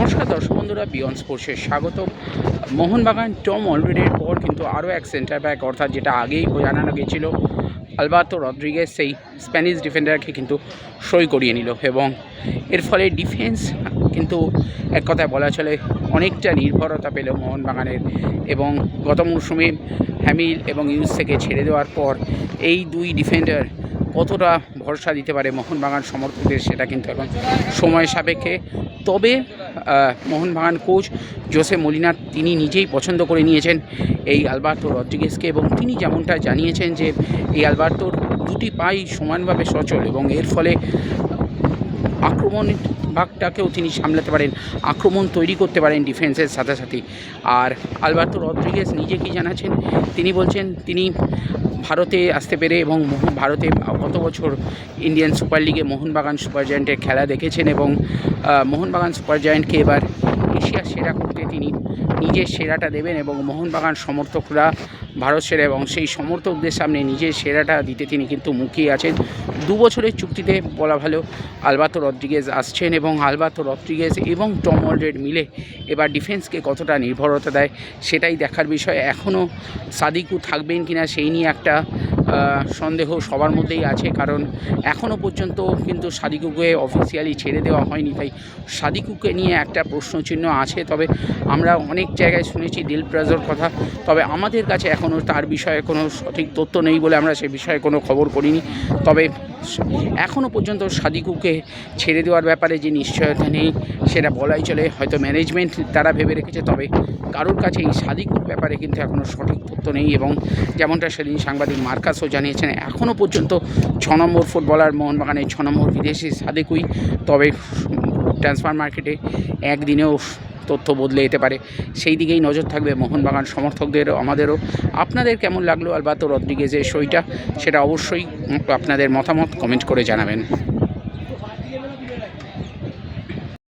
নমস্কার দর্শক বন্ধুরা বিয়ন্ড স্পোর্টসে স্বাগত মোহনবাগান টম অলরেডির পর কিন্তু আরও এক সেন্টার ব্যাক অর্থাৎ যেটা আগেই জানানো গেছিল, আলবার্তো রদ্রিগেজ সেই স্প্যানিশ ডিফেন্ডারকে কিন্তু সই করিয়ে নিল এবং এর ফলে ডিফেন্স কিন্তু এক কথায় বলা চলে অনেকটা নির্ভরতা পেল মোহনবাগানের এবং গত মৌসুমে হ্যামিল এবং ইউজ থেকে ছেড়ে দেওয়ার পর এই দুই ডিফেন্ডার কতটা ভরসা দিতে পারে মোহনবাগান সমর্থকদের সেটা কিন্তু এখন সময় সাপেক্ষে। তবে মোহনবাগান কোচ জোসে মলিনা, তিনি নিজেই পছন্দ করে নিয়েছেন এই আলবার্তো রড্রিগেসকে এবং তিনি যেমনটা জানিয়েছেন যে এই আলবার্তোর দুটি পাই সমানভাবে সচল এবং এর ফলে আক্রমণ ভাগটাকেও তিনি সামলাতে পারেন, আক্রমণ তৈরি করতে পারেন ডিফেন্সের সাথে সাথে। আর আলবার্তো রদ্রিগেস নিজে কি জানাচ্ছেন? তিনি বলছেন, তিনি ভারতে আসতে পেরে এবং ভারতে গত বছর ইন্ডিয়ান সুপার লিগে মোহনবাগান সুপার জায়েন্টের খেলা দেখেছেন এবং মোহনবাগান সুপার জায়েন্টকে এবার এশিয়ার সেরা করতে তিনি নিজের সেরাটা দেবেন এবং মোহনবাগান সমর্থকরা ভারত সেরা এবং সেই সমর্থকদের সামনে নিজের সেরাটা দিতে তিনি কিন্তু মুখিয়ে আছেন। দু বছরের চুক্তিতে বলা ভালো আলবাতো রদ্রিগেজ আসছেন এবং আলবাতো রদ্রিগেজ এবং টম অলরেড মিলে এবার ডিফেন্সকে কতটা নির্ভরতা দেয় সেটাই দেখার বিষয়। এখনও সাদিকু থাকবেন কিনা সেই নিয়ে একটা সন্দেহ সবার মধ্যেই আছে, কারণ এখনও পর্যন্ত কিন্তু সাদিকুকে অফিসিয়ালি ছেড়ে দেওয়া হয়নি। তাই সাদিকুকে নিয়ে একটা প্রশ্নচিহ্ন আছে, তবে আমরা অনেক জায়গায় শুনেছি দিল প্রাজোর কথা। তবে আমাদের কাছে এখনও তার বিষয়ে কোনো সঠিক তথ্য নেই বলে আমরা সে বিষয়ে কোনো খবর করিনি তবে এখনও পর্যন্ত সাদিকুকে ছেড়ে দেওয়ার ব্যাপারে যে নিশ্চয়তা নেই, সেটা বলাই চলে। হয়তো ম্যানেজমেন্ট তারা ভেবে রেখেছে, তবে কারোর কাছে এই সাদিকুর ব্যাপারে কিন্তু এখনও সঠিক তথ্য নেই এবং যেমনটা সেদিন সাংবাদিক মার্কাসও জানিয়েছেন এখনও পর্যন্ত ছ নম্বর ফুটবলার মোহনবাগানের ছ নম্বর বিদেশি সাদিকুই, তবে ট্রান্সফার মার্কেটে একদিনেও তথ্য বদলে যেতে পারে। সেই দিকেই নজর থাকবে মোহনবাগান সমর্থকদের আমাদেরও। আপনাদের কেমন লাগল আলবাতো রদ্রিগেজের সইটা? সেটা অবশ্যই আপনাদের মতামত কমেন্ট করে জানাবেন।